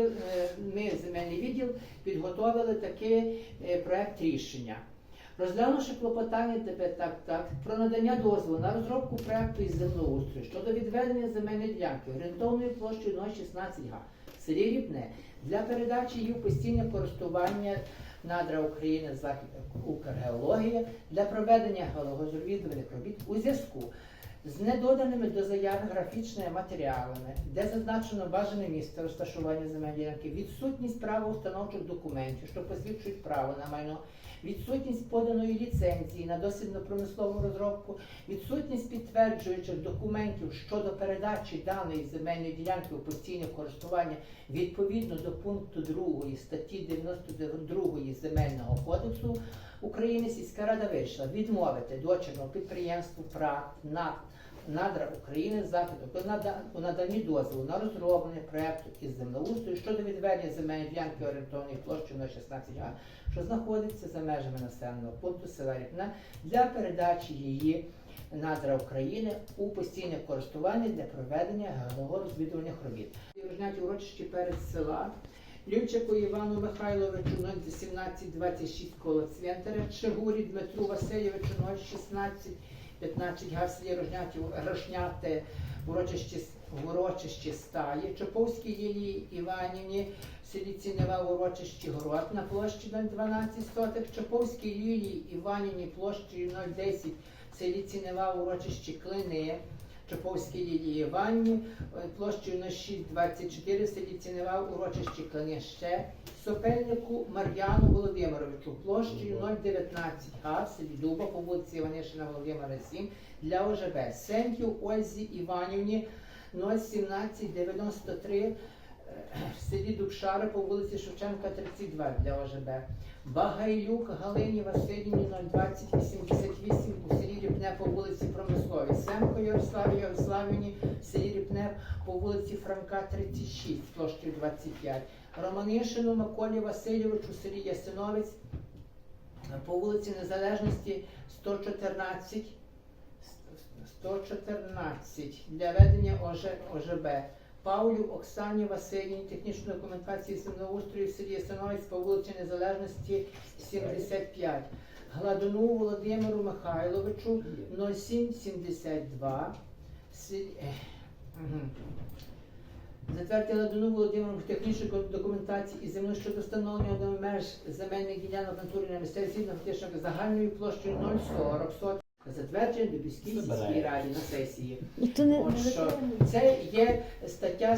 е, ми, земельний відділ, підготовили такий е, проект рішення. Розглянувши клопотання тебе так, так, про надання дозволу на розробку проекту із землеустрою щодо відведення земельної ділянки орієнтовною площею 016 га в селі Рібне для передачі її постійне користування надра України Захід Укргеологія для проведення геологорозвідувальних робіт у зв'язку з недоданими до заяви графічними матеріалами, де зазначено бажане місце розташування земельної ділянки, відсутність правоустановчих документів, що посвідчують право на майно, відсутність поданої ліцензії на дослідно-промислову розробку, відсутність підтверджуючих документів щодо передачі даної земельної ділянки у постійне користування відповідно до пункту 2 статті 92 Земельного кодексу України сільська рада вирішила відмовити дочірному підприємству ПРА на Надра України заходу у нада- у наданні дозволу на розроблення проекту із землеустрою щодо відведення земельної ділянки орієнтовної площі на 16 га, що знаходиться за межами населеного пункту села Ріпне для передачі її надра України у постійне користування для проведення геологорозвідувальних робіт. Розняті урочищі перед села Лівчику Івану Михайловичу 01726 коло цвинтаря, Чигурі Дмитру Васильовичу 016 15 гаслі в урочищі, урочищі стаї, Чоповській Лілії Іванівні. В селі Цінева урочищі Город на площі 012 сотих, Чоповській Лілії Іванівні площею 010 в селі Цінева урочищі Клини, Чоповській Лілії Іванівні е, площею 0624 в селі урочищі Клини ще, Сопельнику Мар'яну Володимировичу площею 019 га в селі Дуба по вулиці Іванишина Володимира 7 для ОЖБ. Сеньків Ользі Іванівні 01793 е, в селі Дубшари по вулиці Шевченка 32 для ОЖБ. Багайлюк Галині Васильівні 02088 у селі Ріпне по вулиці Промисловій. Ярославі Ярославівні селі Ріпне по вулиці Франка 36 площею 25. Романишину Миколі Васильовичу селі Ясиновець по вулиці Незалежності 114 114 для ведення ОЖ, ОЖБ. Павлю Оксані Васильівні технічної документації землеустрою в селі Ясиновець по вулиці Незалежності 75. Гладуну Володимиру Михайловичу 0772. Селі... ех, мгм. Володимиру технічної документації і землі щодо встановлення меж земельних ділянок натурі на фактично загальною площею 040 до Дубівській сільській раді на сесії. То не, От що це є стаття